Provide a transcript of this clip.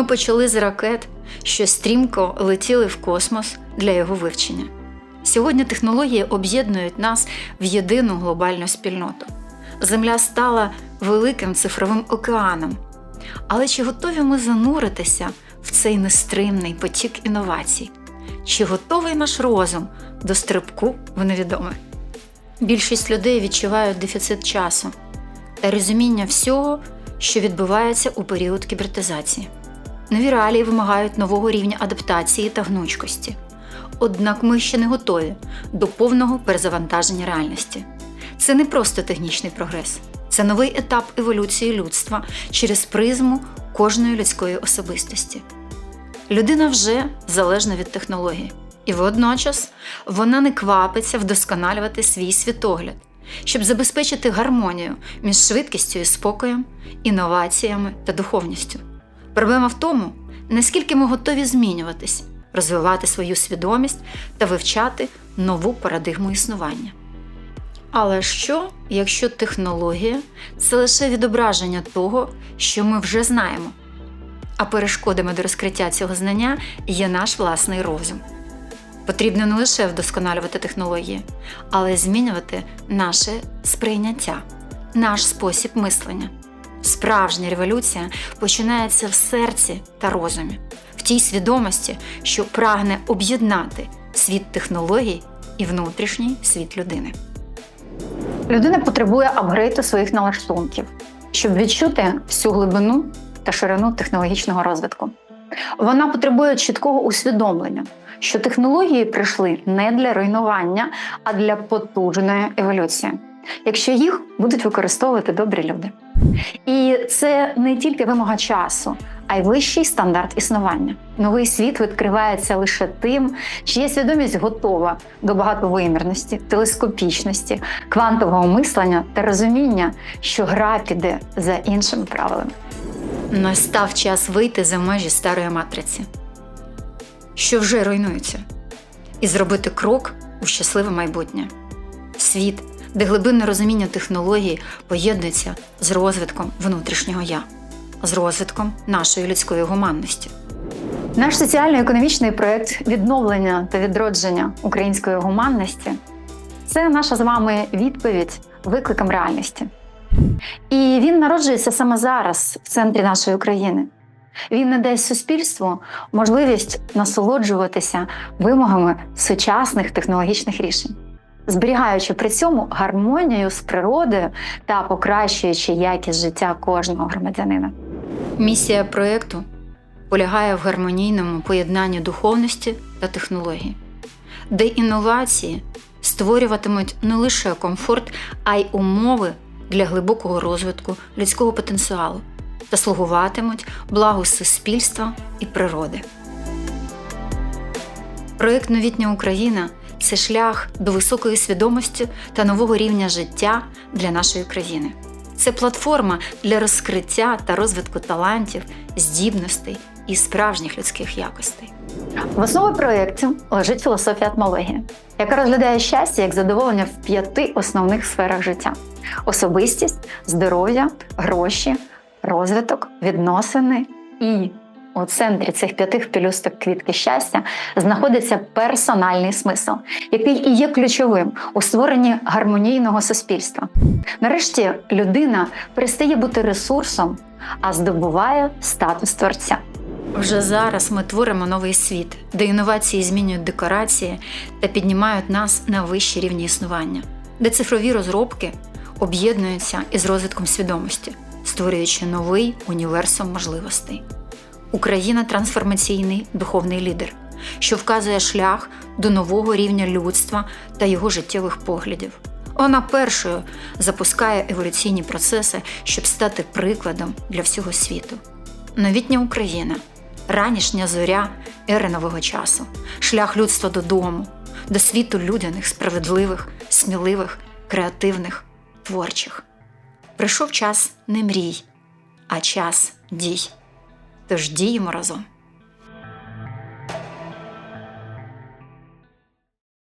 Ми почали з ракет, що стрімко летіли в космос для його вивчення. Сьогодні технології об'єднують нас в єдину глобальну спільноту. Земля стала великим цифровим океаном. Але чи готові ми зануритися в цей нестримний потік інновацій? Чи готовий наш розум до стрибку в невідоме? Більшість людей відчувають дефіцит часу та розуміння всього, що відбувається у період кібертизації. Нові реалії вимагають нового рівня адаптації та гнучкості. Однак ми ще не готові до повного перезавантаження реальності. Це не просто технічний прогрес, це новий етап еволюції людства через призму кожної людської особистості. Людина вже залежна від технологій, і водночас вона не квапиться вдосконалювати свій світогляд, щоб забезпечити гармонію між швидкістю і спокоєм, інноваціями та духовністю. Проблема в тому, наскільки ми готові змінюватись, розвивати свою свідомість та вивчати нову парадигму існування. Але що, якщо технологія це лише відображення того, що ми вже знаємо, а перешкодами до розкриття цього знання є наш власний розум? Потрібно не лише вдосконалювати технології, але й змінювати наше сприйняття, наш спосіб мислення. Справжня революція починається в серці та розумі, в тій свідомості, що прагне об'єднати світ технологій і внутрішній світ людини. Людина потребує апгрейду своїх налаштунків, щоб відчути всю глибину та ширину технологічного розвитку. Вона потребує чіткого усвідомлення, що технології прийшли не для руйнування, а для потужної еволюції, якщо їх будуть використовувати добрі люди. І це не тільки вимога часу, а й вищий стандарт існування. Новий світ відкривається лише тим, чия свідомість готова до багатовимірності, телескопічності, квантового мислення та розуміння, що гра піде за іншими правилами. Настав час вийти за межі старої матриці, що вже руйнується, і зробити крок у щасливе майбутнє. Світ, де глибинне розуміння технологій поєднується з розвитком внутрішнього я, з розвитком нашої людської гуманності. Наш соціально-економічний проект відновлення та відродження української гуманності це наша з вами відповідь викликам реальності. І він народжується саме зараз, в центрі нашої України. Він надасть суспільству можливість насолоджуватися вимогами сучасних технологічних рішень, зберігаючи при цьому гармонію з природою та покращуючи якість життя кожного громадянина. Місія проєкту полягає в гармонійному поєднанні духовності та технологій, де інновації створюватимуть не лише комфорт, а й умови для глибокого розвитку людського потенціалу та слугуватимуть благу суспільства і природи. Проєкт Новітня Україна це шлях до високої свідомості та нового рівня життя для нашої країни. Це платформа для розкриття та розвитку талантів, здібностей і справжніх людських якостей. В основі проєкту лежить філософія атмології, яка розглядає щастя як задоволення в п'яти основних сферах життя: особистість, здоров'я, гроші, розвиток, відносини і у центрі цих п'яти пелюсток квітки щастя знаходиться персональний смисл, який і є ключовим у створенні гармонійного суспільства. Нарешті людина перестає бути ресурсом, а здобуває статус творця. Вже зараз ми творимо новий світ, де інновації змінюють декорації та піднімають нас на вищі рівні існування, де цифрові розробки об'єднуються із розвитком свідомості, створюючи новий універсум можливостей. Україна трансформаційний духовний лідер, що вказує шлях до нового рівня людства та його життєвих поглядів. Вона першою запускає еволюційні процеси, щоб стати прикладом для всього світу. Новітня Україна, ранішня зоря ери нового часу, шлях людства додому, до світу людяних, справедливих, сміливих, креативних, творчих. Прийшов час не мрій, а час дій. Тож діємо разом.